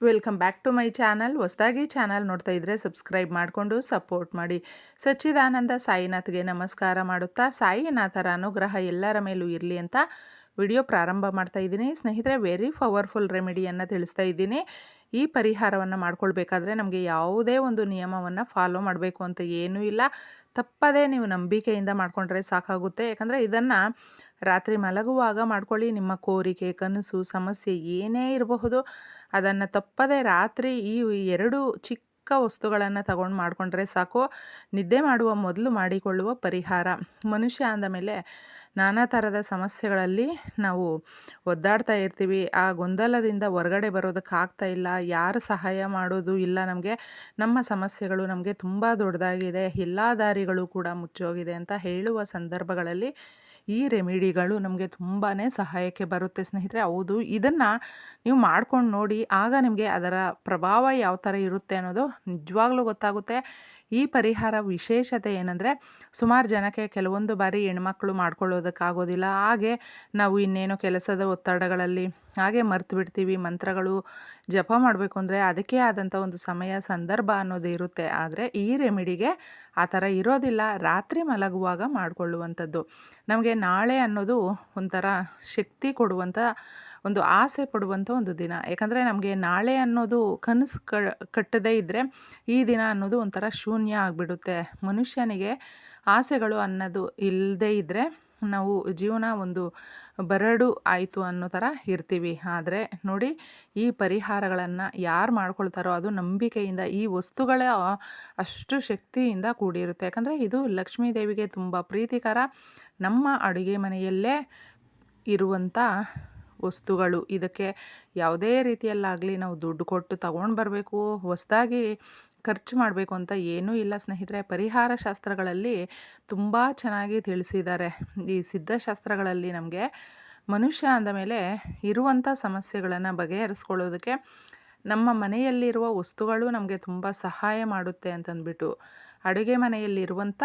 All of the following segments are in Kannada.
Welcome back to my channel ಹೊಸದಾಗಿ ಚಾನಲ್ ನೋಡ್ತಾ ಇದ್ದರೆ ಸಬ್ಸ್ಕ್ರೈಬ್ ಮಾಡಿಕೊಂಡು ಸಪೋರ್ಟ್ ಮಾಡಿ. ಸಚ್ಚಿದಾನಂದ ಸಾಯಿನಾಥ್ಗೆ ನಮಸ್ಕಾರ ಮಾಡುತ್ತಾ, ಸಾಯಿನಾಥರ ಅನುಗ್ರಹ ಎಲ್ಲರ ಮೇಲೂ ಇರಲಿ ಅಂತ ವಿಡಿಯೋ ಪ್ರಾರಂಭ ಮಾಡ್ತಾ ಇದ್ದೀನಿ. ಸ್ನೇಹಿತರೆ ವೆರಿ ಪವರ್ಫುಲ್ ರೆಮಿಡಿಯನ್ನು ತಿಳಿಸ್ತಾ ಇದ್ದೀನಿ. ಈ ಪರಿಹಾರವನ್ನು ಮಾಡ್ಕೊಳ್ಬೇಕಾದ್ರೆ ನಮಗೆ ಯಾವುದೇ ಒಂದು ನಿಯಮವನ್ನು ಫಾಲೋ ಮಾಡಬೇಕು ಅಂತ ಏನೂ ಇಲ್ಲ. ತಪ್ಪದೇ ನೀವು ನಂಬಿಕೆಯಿಂದ ಮಾಡಿಕೊಂಡ್ರೆ ಸಾಕಾಗುತ್ತೆ. ಯಾಕಂದರೆ ಇದನ್ನು ರಾತ್ರಿ ಮಲಗುವಾಗ ಮಾಡ್ಕೊಳ್ಳಿ. ನಿಮ್ಮ ಕೋರಿಕೆ, ಕನಸು, ಸಮಸ್ಯೆ ಏನೇ ಇರಬಹುದು. ಅದನ್ನು ತಪ್ಪದೇ ರಾತ್ರಿ ಈ ಎರಡು ಚಿಕ್ಕ ವಸ್ತುಗಳನ್ನು ತಗೊಂಡು ಮಾಡಿಕೊಂಡ್ರೆ ಸಾಕು. ನಿದ್ದೆ ಮಾಡುವ ಮೊದಲು ಮಾಡಿಕೊಳ್ಳುವ ಪರಿಹಾರ. ಮನುಷ್ಯ ಅಂದಮೇಲೆ ನಾನಾ ಥರದ ಸಮಸ್ಯೆಗಳಲ್ಲಿ ನಾವು ಒದ್ದಾಡ್ತಾ ಇರ್ತೀವಿ. ಆ ಗೊಂದಲದಿಂದ ಹೊರಗಡೆ ಬರೋದಕ್ಕಾಗ್ತಾ ಇಲ್ಲ. ಯಾರು ಸಹಾಯ ಮಾಡೋದು ಇಲ್ಲ ನಮಗೆ. ನಮ್ಮ ಸಮಸ್ಯೆಗಳು ನಮಗೆ ತುಂಬ ದೊಡ್ಡದಾಗಿದೆ. ಎಲ್ಲ ದಾರಿಗಳು ಕೂಡ ಮುಚ್ಚೋಗಿದೆ ಅಂತ ಹೇಳುವ ಸಂದರ್ಭಗಳಲ್ಲಿ ಈ ರೆಮಿಡಿಗಳು ನಮಗೆ ತುಂಬಾ ಸಹಾಯಕ್ಕೆ ಬರುತ್ತೆ ಸ್ನೇಹಿತರೆ. ಹೌದು, ಇದನ್ನು ನೀವು ಮಾಡ್ಕೊಂಡು ನೋಡಿ ಆಗ ನಿಮಗೆ ಅದರ ಪ್ರಭಾವ ಯಾವ ಥರ ಇರುತ್ತೆ ಅನ್ನೋದು ನಿಜವಾಗ್ಲೂ ಗೊತ್ತಾಗುತ್ತೆ. ಈ ಪರಿಹಾರ ವಿಶೇಷತೆ ಏನಂದರೆ, ಸುಮಾರು ಜನಕ್ಕೆ ಕೆಲವೊಂದು ಬಾರಿ ಹೆಣ್ಮಕ್ಳು ಮಾಡ್ಕೊಳ್ಳೋದಕ್ಕಾಗೋದಿಲ್ಲ. ಹಾಗೆ ನಾವು ಇನ್ನೇನು ಕೆಲಸದ ಒತ್ತಡಗಳಲ್ಲಿ ಹಾಗೆ ಮರ್ತು ಬಿಡ್ತೀವಿ, ಮಂತ್ರಗಳು ಜಪ ಮಾಡಬೇಕು ಅಂದರೆ ಅದಕ್ಕೆ ಆದಂಥ ಒಂದು ಸಮಯ, ಸಂದರ್ಭ ಅನ್ನೋದು ಇರುತ್ತೆ. ಆದರೆ ಈ ರೆಮಿಡಿಗೆ ಆ ಥರ ಇರೋದಿಲ್ಲ. ರಾತ್ರಿ ಮಲಗುವಾಗ ಮಾಡಿಕೊಳ್ಳುವಂಥದ್ದು. ನಮಗೆ ನಾಳೆ ಅನ್ನೋದು ಒಂಥರ ಶಕ್ತಿ ಕೊಡುವಂಥ, ಒಂದು ಆಸೆ ಪಡುವಂಥ ಒಂದು ದಿನ. ಯಾಕಂದರೆ ನಮಗೆ ನಾಳೆ ಅನ್ನೋದು ಕನಸು ಕಟ್ಟದೇ ಇದ್ದರೆ ಈ ದಿನ ಅನ್ನೋದು ಒಂಥರ ಶೂನ್ಯ ಆಗಿಬಿಡುತ್ತೆ. ಮನುಷ್ಯನಿಗೆ ಆಸೆಗಳು ಅನ್ನೋದು ಇಲ್ಲದೇ ಇದ್ದರೆ ನಾವು ಜೀವನ ಒಂದು ಬರಡು ಆಯಿತು ಅನ್ನೋ ಥರ ಇರ್ತೀವಿ. ಆದರೆ ನೋಡಿ, ಈ ಪರಿಹಾರಗಳನ್ನು ಯಾರು ಮಾಡ್ಕೊಳ್ತಾರೋ ಅದು ನಂಬಿಕೆಯಿಂದ, ಈ ವಸ್ತುಗಳ ಅಷ್ಟು ಶಕ್ತಿಯಿಂದ ಕೂಡಿರುತ್ತೆ. ಯಾಕಂದರೆ ಇದು ಲಕ್ಷ್ಮೀ ದೇವಿಗೆ ತುಂಬ ಪ್ರೀತಿಕರ ನಮ್ಮ ಅಡುಗೆ ಮನೆಯಲ್ಲೇ ಇರುವಂಥ ವಸ್ತುಗಳು. ಇದಕ್ಕೆ ಯಾವುದೇ ರೀತಿಯಲ್ಲಾಗಲಿ ನಾವು ದುಡ್ಡು ಕೊಟ್ಟು ತಗೊಂಡು ಬರಬೇಕು, ಹೊಸದಾಗಿ ಖರ್ಚು ಮಾಡಬೇಕು ಅಂತ ಏನೂ ಇಲ್ಲ ಸ್ನೇಹಿತರೆ. ಪರಿಹಾರ ಶಾಸ್ತ್ರಗಳಲ್ಲಿ ತುಂಬ ಚೆನ್ನಾಗಿ ತಿಳಿಸಿದ್ದಾರೆ. ಈ ಸಿದ್ಧಶಾಸ್ತ್ರಗಳಲ್ಲಿ ನಮಗೆ ಮನುಷ್ಯ ಅಂದ ಮೇಲೆ ಇರುವಂಥ ಸಮಸ್ಯೆಗಳನ್ನು ಬಗೆಹರಿಸ್ಕೊಳ್ಳೋದಕ್ಕೆ ನಮ್ಮ ಮನೆಯಲ್ಲಿರುವ ವಸ್ತುಗಳು ನಮಗೆ ತುಂಬ ಸಹಾಯ ಮಾಡುತ್ತೆ ಅಂತಂದ್ಬಿಟ್ಟು ಅಡುಗೆ ಮನೆಯಲ್ಲಿರುವಂಥ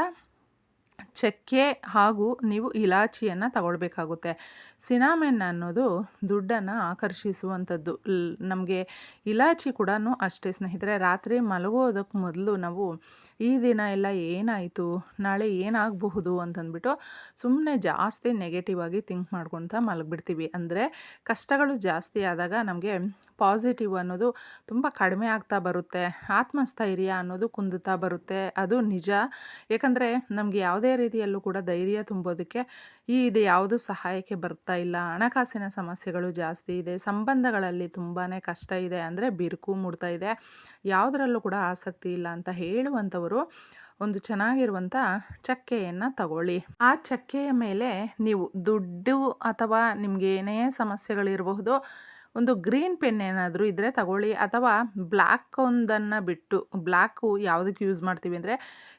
ಚಕ್ಕೆ ಹಾಗೂ ನೀವು ಇಲಾಚಿಯನ್ನು ತಗೊಳ್ಬೇಕಾಗುತ್ತೆ. ಸಿನಾಮೆನ್ ಅನ್ನೋದು ದುಡ್ಡನ್ನು ಆಕರ್ಷಿಸುವಂಥದ್ದು. ನಮಗೆ ಇಲಾಚಿ ಕೂಡ ಅಷ್ಟೇ ಸ್ನೇಹಿತರೆ, ರಾತ್ರಿ ಮಲಗೋದಕ್ಕೆ ಮೊದಲು ನಾವು ಈ ದಿನ ಎಲ್ಲ ಏನಾಯಿತು, ನಾಳೆ ಏನಾಗಬಹುದು ಅಂತಂದ್ಬಿಟ್ಟು ಸುಮ್ಮನೆ ಜಾಸ್ತಿ ನೆಗೆಟಿವ್ ಆಗಿ ಥಿಂಕ್ ಮಾಡ್ಕೊತ ಮಲಗಿಬಿಡ್ತೀವಿ. ಅಂದರೆ ಕಷ್ಟಗಳು ಜಾಸ್ತಿ ಆದಾಗ ನಮಗೆ ಪಾಸಿಟಿವ್ ಅನ್ನೋದು ತುಂಬ ಕಡಿಮೆ ಆಗ್ತಾ ಬರುತ್ತೆ. ಆತ್ಮಸ್ಥೈರ್ಯ ಅನ್ನೋದು ಕುಂದುತ್ತಾ ಬರುತ್ತೆ. ಅದು ನಿಜ. ಏಕೆಂದರೆ ನಮಗೆ ಯಾವುದೇ ರೀತಿಯಲ್ಲೂ ಕೂಡ ಧೈರ್ಯ ತುಂಬೋದಕ್ಕೆ ಈ ಇದು ಯಾವುದು ಸಹಾಯಕ್ಕೆ ಬರ್ತಾ ಇಲ್ಲ. ಹಣಕಾಸಿನ ಸಮಸ್ಯೆಗಳು ಜಾಸ್ತಿ ಇದೆ. ಸಂಬಂಧಗಳಲ್ಲಿ ತುಂಬಾ ಕಷ್ಟ ಇದೆ ಅಂದರೆ ಬಿರುಕು ಮೂಡ್ತಾ ಇದೆ. ಯಾವುದರಲ್ಲೂ ಕೂಡ ಆಸಕ್ತಿ ಇಲ್ಲ ಅಂತ ಹೇಳುವಂಥವರು ಒಂದು ಚೆನ್ನಾಗಿರುವಂಥ ಚಕ್ಕೆಯನ್ನು ತಗೊಳ್ಳಿ. ಆ ಚಕ್ಕೆಯ ಮೇಲೆ ನೀವು ದುಡ್ಡು ಅಥವಾ ನಿಮ್ಗೆ ಏನೇ ಸಮಸ್ಯೆಗಳಿರಬಹುದು ಒಂದು ಗ್ರೀನ್ ಪೆನ್ ಏನಾದರೂ ಇದ್ದರೆ ತಗೊಳ್ಳಿ. ಅಥವಾ ಬ್ಲ್ಯಾಕ್ ಒಂದನ್ನು ಬಿಟ್ಟು ಬ್ಲ್ಯಾಕು ಯಾವುದಕ್ಕೆ ಯೂಸ್ ಮಾಡ್ತೀವಿ ಅಂದರೆ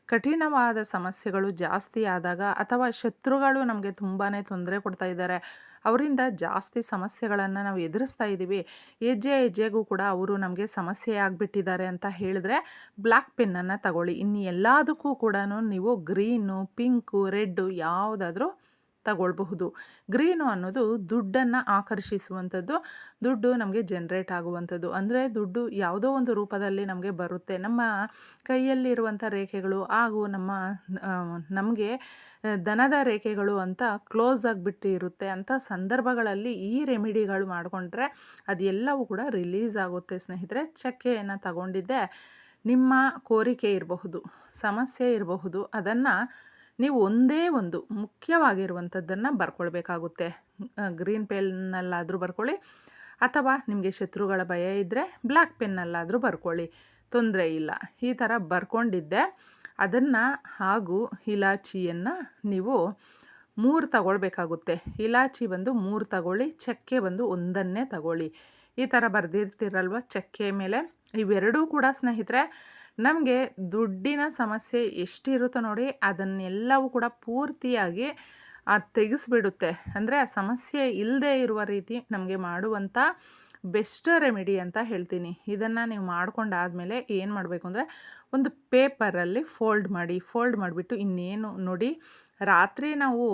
ಕಠಿಣವಾದ ಸಮಸ್ಯೆಗಳು ಜಾಸ್ತಿ ಆದಾಗ ಅಥವಾ ಶತ್ರುಗಳು ನಮಗೆ ತುಂಬಾ ತೊಂದರೆ ಕೊಡ್ತಾ ಇದ್ದಾರೆ ಅವರಿಂದ ಜಾಸ್ತಿ ಸಮಸ್ಯೆಗಳನ್ನು ನಾವು ಎದುರಿಸ್ತಾ ಇದ್ದೀವಿ ಹೆಜ್ಜೆ ಹೆಜ್ಜೆಗೂ ಕೂಡ ಅವರು ನಮಗೆ ಸಮಸ್ಯೆ ಆಗಿಬಿಟ್ಟಿದ್ದಾರೆ ಅಂತ ಹೇಳಿದ್ರೆ ಬ್ಲ್ಯಾಕ್ ಪೆನ್ನನ್ನು ತಗೊಳ್ಳಿ. ಇನ್ನು ಎಲ್ಲದಕ್ಕೂ ಕೂಡ ನೀವು ಗ್ರೀನು, ಪಿಂಕು, ರೆಡ್ಡು ಯಾವುದಾದ್ರೂ ತಗೊಳ್ಬಹುದು. ಗ್ರೀನು ಅನ್ನೋದು ದುಡ್ಡನ್ನು ಆಕರ್ಷಿಸುವಂಥದ್ದು, ದುಡ್ಡು ನಮಗೆ ಜನ್ರೇಟ್ ಆಗುವಂಥದ್ದು. ಅಂದರೆ ದುಡ್ಡು ಯಾವುದೋ ಒಂದು ರೂಪದಲ್ಲಿ ನಮಗೆ ಬರುತ್ತೆ. ನಮ್ಮ ಕೈಯಲ್ಲಿರುವಂಥ ರೇಖೆಗಳು ಹಾಗೂ ನಮ್ಮ ನಮಗೆ ದನದ ರೇಖೆಗಳು ಅಂತ ಕ್ಲೋಸ್ ಆಗಿಬಿಟ್ಟು ಇರುತ್ತೆ ಅಂಥ ಸಂದರ್ಭಗಳಲ್ಲಿ ಈ ರೆಮಿಡಿಗಳು ಮಾಡಿಕೊಂಡ್ರೆ ಅದೆಲ್ಲವೂ ಕೂಡ ರಿಲೀಸ್ ಆಗುತ್ತೆ. ಸ್ನೇಹಿತರೆ, ಚಕ್ಕೆಯನ್ನು ತಗೊಂಡಿದ್ದೆ. ನಿಮ್ಮ ಕೋರಿಕೆ ಇರಬಹುದು, ಸಮಸ್ಯೆ ಇರಬಹುದು. ಅದನ್ನು ನೀವು ಒಂದೇ ಒಂದು ಮುಖ್ಯವಾಗಿರುವಂಥದ್ದನ್ನು ಬರ್ಕೊಳ್ಬೇಕಾಗುತ್ತೆ. ಗ್ರೀನ್ ಪೆನ್ನಲ್ಲಾದರೂ ಬರ್ಕೊಳ್ಳಿ, ಅಥವಾ ನಿಮಗೆ ಶತ್ರುಗಳ ಭಯ ಇದ್ದರೆ ಬ್ಲ್ಯಾಕ್ ಪೆನ್ನಲ್ಲಾದರೂ ಬರ್ಕೊಳ್ಳಿ. ತೊಂದರೆ ಇಲ್ಲ. ಈ ಥರ ಬರ್ಕೊಂಡಿದ್ದೆ. ಅದನ್ನು ಹಾಗೂ ಇಲಾಚಿಯನ್ನು ನೀವು ಮೂರು ತಗೊಳ್ಬೇಕಾಗುತ್ತೆ. ಇಲಾಚಿ ಬಂದು ಮೂರು ತಗೊಳ್ಳಿ, ಚಕ್ಕೆ ಬಂದು ಒಂದನ್ನೇ ತಗೊಳ್ಳಿ. ಈ ಥರ ಬರೆದಿರ್ತೀರಲ್ವ? ಚಕ್ಕೆ ಮೇಲೆ ಇವೆರಡೂ ಕೂಡ ಸ್ನೇಹಿತರೆ, ನಮಗೆ ದುಡ್ಡಿನ ಸಮಸ್ಯೆ ಎಷ್ಟಿರುತ್ತೋ ನೋಡಿ ಅದನ್ನೆಲ್ಲವೂ ಕೂಡ ಪೂರ್ತಿಯಾಗಿ ತೆಗೆಸ್ಬಿಡುತ್ತೆ. ಅಂದರೆ ಆ ಸಮಸ್ಯೆ ಇಲ್ಲದೆ ಇರುವ ರೀತಿ ನಮಗೆ ಮಾಡುವಂಥ ಬೆಸ್ಟ್ ರೆಮಿಡಿ ಅಂತ ಹೇಳ್ತೀನಿ. ಇದನ್ನು ನೀವು ಮಾಡ್ಕೊಂಡಾದಮೇಲೆ ಏನು ಮಾಡಬೇಕು ಅಂದರೆ, ಒಂದು ಪೇಪರಲ್ಲಿ ಫೋಲ್ಡ್ ಮಾಡಿ, ಫೋಲ್ಡ್ ಮಾಡಿಬಿಟ್ಟು ಇನ್ನೇನು ನೋಡಿ, ರಾತ್ರಿ ನಾವು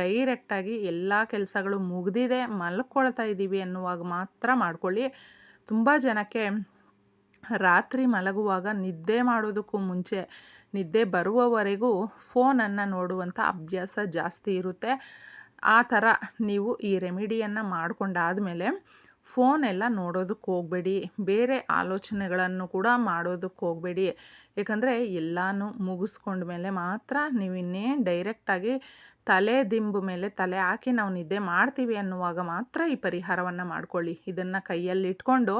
ಡೈರೆಕ್ಟಾಗಿ ಎಲ್ಲ ಕೆಲಸಗಳು ಮುಗಿದಿದೆ, ಮಲ್ಕೊಳ್ತಾ ಇದ್ದೀವಿ ಅನ್ನುವಾಗ ಮಾತ್ರ ಮಾಡ್ಕೊಳ್ಳಿ. ತುಂಬ ಜನಕ್ಕೆ ರಾತ್ರಿ ಮಲಗುವಾಗ ನಿದ್ದೆ ಮಾಡೋದಕ್ಕೂ ಮುಂಚೆ ನಿದ್ದೆ ಬರುವವರೆಗೂ ಫೋನನ್ನು ನೋಡುವಂಥ ಅಭ್ಯಾಸ ಜಾಸ್ತಿ ಇರುತ್ತೆ. ಆ ಥರ ನೀವು ಈ ರೆಮಿಡಿಯನ್ನು ಮಾಡಿಕೊಂಡಾದಮೇಲೆ ಫೋನ್ ಎಲ್ಲ ನೋಡೋದಕ್ಕೆ ಹೋಗಬೇಡಿ. ಬೇರೆ ಆಲೋಚನೆಗಳನ್ನು ಕೂಡ ಮಾಡೋದಕ್ಕೆ ಹೋಗಬೇಡಿ. ಏಕೆಂದರೆ ಎಲ್ಲನೂ ಮುಗಿಸ್ಕೊಂಡ ಮೇಲೆ ಮಾತ್ರ ನೀವು ಡೈರೆಕ್ಟಾಗಿ ತಲೆ ದಿಂಬು ಮೇಲೆ ತಲೆ ಹಾಕಿ ನಾವು ನಿದ್ದೆ ಮಾಡ್ತೀವಿ ಅನ್ನುವಾಗ ಮಾತ್ರ ಈ ಪರಿಹಾರವನ್ನು ಮಾಡ್ಕೊಳ್ಳಿ. ಇದನ್ನು ಕೈಯಲ್ಲಿ ಇಟ್ಕೊಂಡು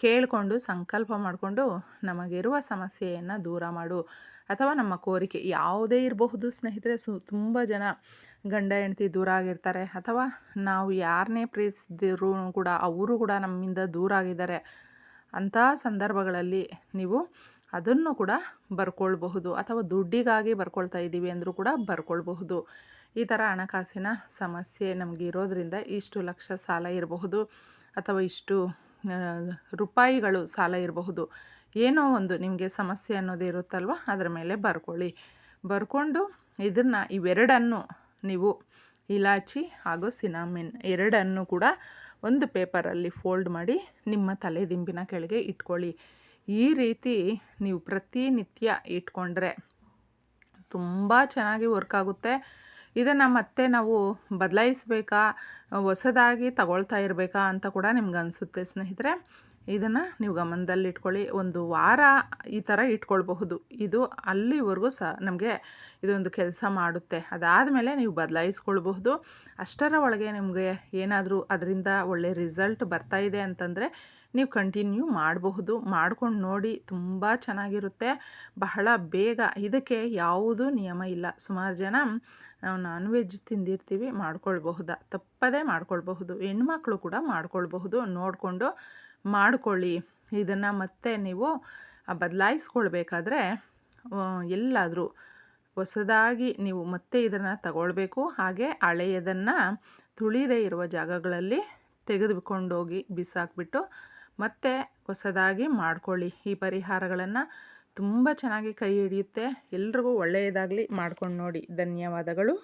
ಕೇಳಿಕೊಂಡು, ಸಂಕಲ್ಪ ಮಾಡಿಕೊಂಡು ನಮಗಿರುವ ಸಮಸ್ಯೆಯನ್ನು ದೂರ ಮಾಡು. ಅಥವಾ ನಮ್ಮ ಕೋರಿಕೆ ಯಾವುದೇ ಇರಬಹುದು ಸ್ನೇಹಿತರೆ, ಸು ತುಂಬ ಜನ ಗಂಡ ಹೆಂಡತಿ ದೂರ ಆಗಿರ್ತಾರೆ. ಅಥವಾ ನಾವು ಯಾರನ್ನೇ ಪ್ರೀತಿಸಿದ್ರು ಕೂಡ ಅವರು ಕೂಡ ನಮ್ಮಿಂದ ದೂರ ಆಗಿದ್ದಾರೆ. ಅಂಥ ಸಂದರ್ಭಗಳಲ್ಲಿ ನೀವು ಅದನ್ನು ಕೂಡ ಬರ್ಕೊಳ್ಬಹುದು. ಅಥವಾ ದುಡ್ಡಿಗಾಗಿ ಬರ್ಕೊಳ್ತಾ ಇದ್ದೀವಿ ಅಂದರೂ ಕೂಡ ಬರ್ಕೊಳ್ಬಹುದು. ಈ ಥರ ಹಣಕಾಸಿನ ಸಮಸ್ಯೆ ನಮಗೆ ಇಷ್ಟು ಲಕ್ಷ ಸಾಲ ಇರಬಹುದು. ಅಥವಾ ಇಷ್ಟು ರೂಪಾಯಿಗಳು ಸಾಲ ಇರಬಹುದು. ಏನೋ ಒಂದು ನಿಮಗೆ ಸಮಸ್ಯೆ ಅನ್ನೋದು ಇರುತ್ತಲ್ವ? ಅದರ ಮೇಲೆ ಬರ್ಕೊಳ್ಳಿ. ಬರ್ಕೊಂಡು ಇದನ್ನು ಇವೆರಡನ್ನು ನೀವು ಇಲಾಚಿ ಹಾಗೂ ಸಿನಾಮಿನ್ ಎರಡನ್ನು ಕೂಡ ಒಂದು ಪೇಪರಲ್ಲಿ ಫೋಲ್ಡ್ ಮಾಡಿ ನಿಮ್ಮ ತಲೆ ದಿಂಬಿನ ಕೆಳಗೆ ಇಟ್ಕೊಳ್ಳಿ. ಈ ರೀತಿ ನೀವು ಪ್ರತಿನಿತ್ಯ ಇಟ್ಕೊಂಡ್ರೆ ತುಂಬ ಚೆನ್ನಾಗಿ ವರ್ಕ್ ಆಗುತ್ತೆ. ಇದನ್ನು ಮತ್ತೆ ನಾವು ಬದಲಾಯಿಸ್ಬೇಕಾ, ಹೊಸದಾಗಿ ತಗೊಳ್ತಾ ಇರಬೇಕಾ ಅಂತ ಕೂಡ ನಿಮ್ಗೆ ಅನಿಸುತ್ತೆ ಸ್ನೇಹಿತರೆ. ಇದನ್ನು ನೀವು ಗಮನದಲ್ಲಿ ಇಟ್ಕೊಳ್ಳಿ ಒಂದು ವಾರ ಈ ಥರ ಇಟ್ಕೊಳ್ಬಹುದು. ಇದು ಅಲ್ಲಿವರೆಗೂ ಸಹ ನಮಗೆ ಇದೊಂದು ಕೆಲಸ ಮಾಡುತ್ತೆ. ಅದಾದಮೇಲೆ ನೀವು ಬದಲಾಯಿಸ್ಕೊಳ್ಬಹುದು. ಅಷ್ಟರ ಒಳಗೆ ನಿಮಗೆ ಏನಾದರೂ ಅದರಿಂದ ಒಳ್ಳೆ ರಿಸಲ್ಟ್ ಬರ್ತಾ ಇದೆ ಅಂತಂದರೆ ನೀವು ಕಂಟಿನ್ಯೂ ಮಾಡಬಹುದು. ಮಾಡ್ಕೊಂಡು ನೋಡಿ ತುಂಬ ಚೆನ್ನಾಗಿರುತ್ತೆ. ಬಹಳ ಬೇಗ ಇದಕ್ಕೆ ಯಾವುದೂ ನಿಯಮ ಇಲ್ಲ. ಸುಮಾರು ಜನ ನಾವು ನಾನ್ ವೆಜ್ ತಿಂದಿರ್ತೀವಿ, ಮಾಡ್ಕೊಳ್ಬಹುದಾ? ತಪ್ಪದೇ ಮಾಡ್ಕೊಳ್ಬಹುದು, ಹೆಣ್ಮಕ್ಳು ಕೂಡ ಮಾಡ್ಕೊಳ್ಬಹುದು. ನೋಡಿಕೊಂಡು ಮಾಡ್ಕೊಳ್ಳಿ. ಇದನ್ನು ಮತ್ತೆ ನೀವು ಬದಲಾಯಿಸ್ಕೊಳ್ಬೇಕಾದ್ರೆ ಎಲ್ಲಾದರೂ ಹೊಸದಾಗಿ ನೀವು ಮತ್ತೆ ಇದನ್ನು ತಗೊಳ್ಬೇಕು. ಹಾಗೆ ಹಳೆಯದನ್ನು ತುಳಿದೇ ಇರುವ ಜಾಗಗಳಲ್ಲಿ ತೆಗೆದುಕೊಂಡೋಗಿ ಬಿಸಾಕ್ಬಿಟ್ಟು ಮತ್ತೆ ಹೊಸದಾಗಿ ಮಾಡ್ಕೊಳ್ಳಿ. ಈ ಪರಿಹಾರಗಳನ್ನು ತುಂಬ ಚೆನ್ನಾಗಿ ಕೈ ಹಿಡಿಯುತ್ತೆ. ಎಲ್ರಿಗೂ ಒಳ್ಳೆಯದಾಗಲಿ. ಮಾಡ್ಕೊಂಡು ನೋಡಿ. ಧನ್ಯವಾದಗಳು.